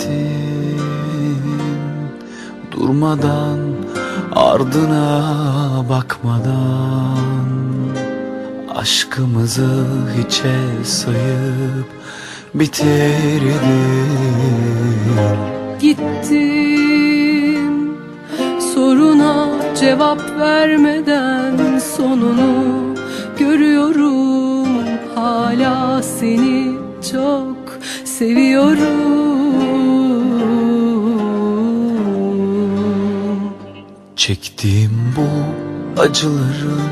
gittin Durmadan ardına bakmadan. Aşkımızı hiçe sayıp bitirdin. Gittim soruna cevap vermeden sonunu görüyorum. Hala seni çok seviyorum Çektiğim bu acıların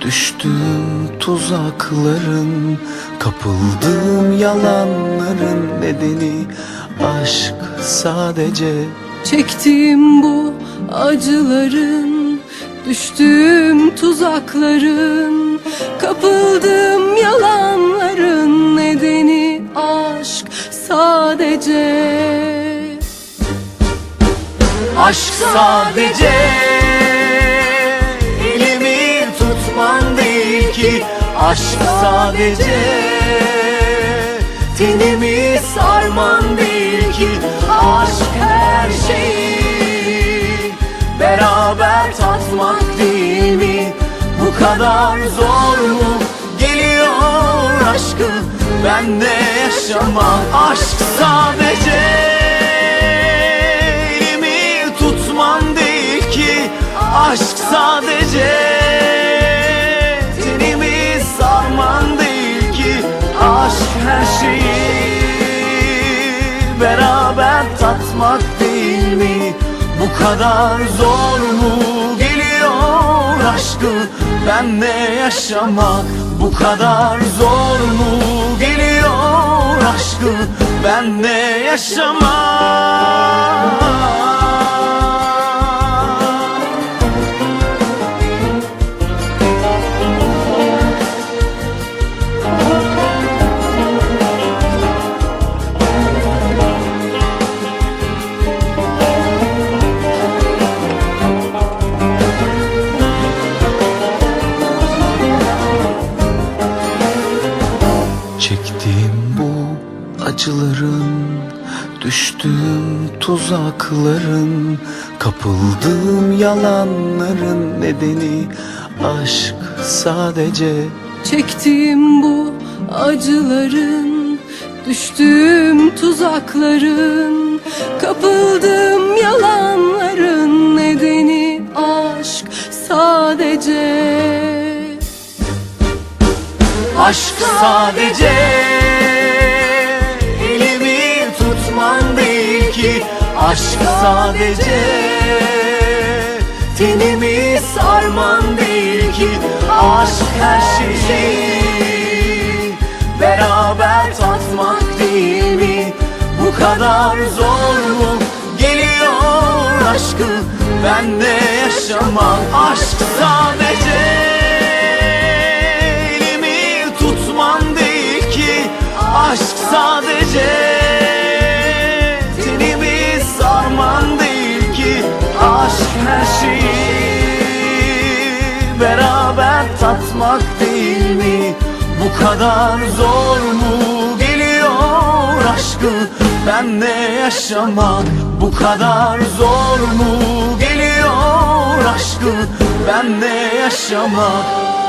Düştüğüm tuzakların Kapıldığım yalanların nedeni Aşk sadece. Çektiğim bu acıların Düştüğüm tuzakların Kapıldığım yalanların Nedeni aşk sadece Aşk sadece elimi tutman değil ki. Aşk sadece tenimi sarman değil ki. Aşk her şeyi beraber tatmak değil mi? Bu kadar zor mu? Geliyor aşkı benle yaşamak Aşk sadece beraber tatmak değil mi? Bu kadar zor mu geliyor aşkı? Benle yaşamak Bu kadar zor mu geliyor aşkı? Benle yaşamak acıların Düştüğüm tuzakların Kapıldığım yalanların nedeni Aşk sadece. Çektiğim bu acıların Düştüğüm tuzakların Kapıldığım yalanların Nedeni aşk sadece. Aşk sadece Aşk sadece tenimi sarman değil ki. Aşk her şeyi beraber tatmak değil mi? Bu kadar zor mu geliyor aşkı benle yaşamak. Aşk sadece elimi tutman değil ki. Aşk sadece tatmak değil mi? Bu kadar zor mu geliyor aşkı benle yaşamak Bu kadar zor mu geliyor aşkı benle yaşamak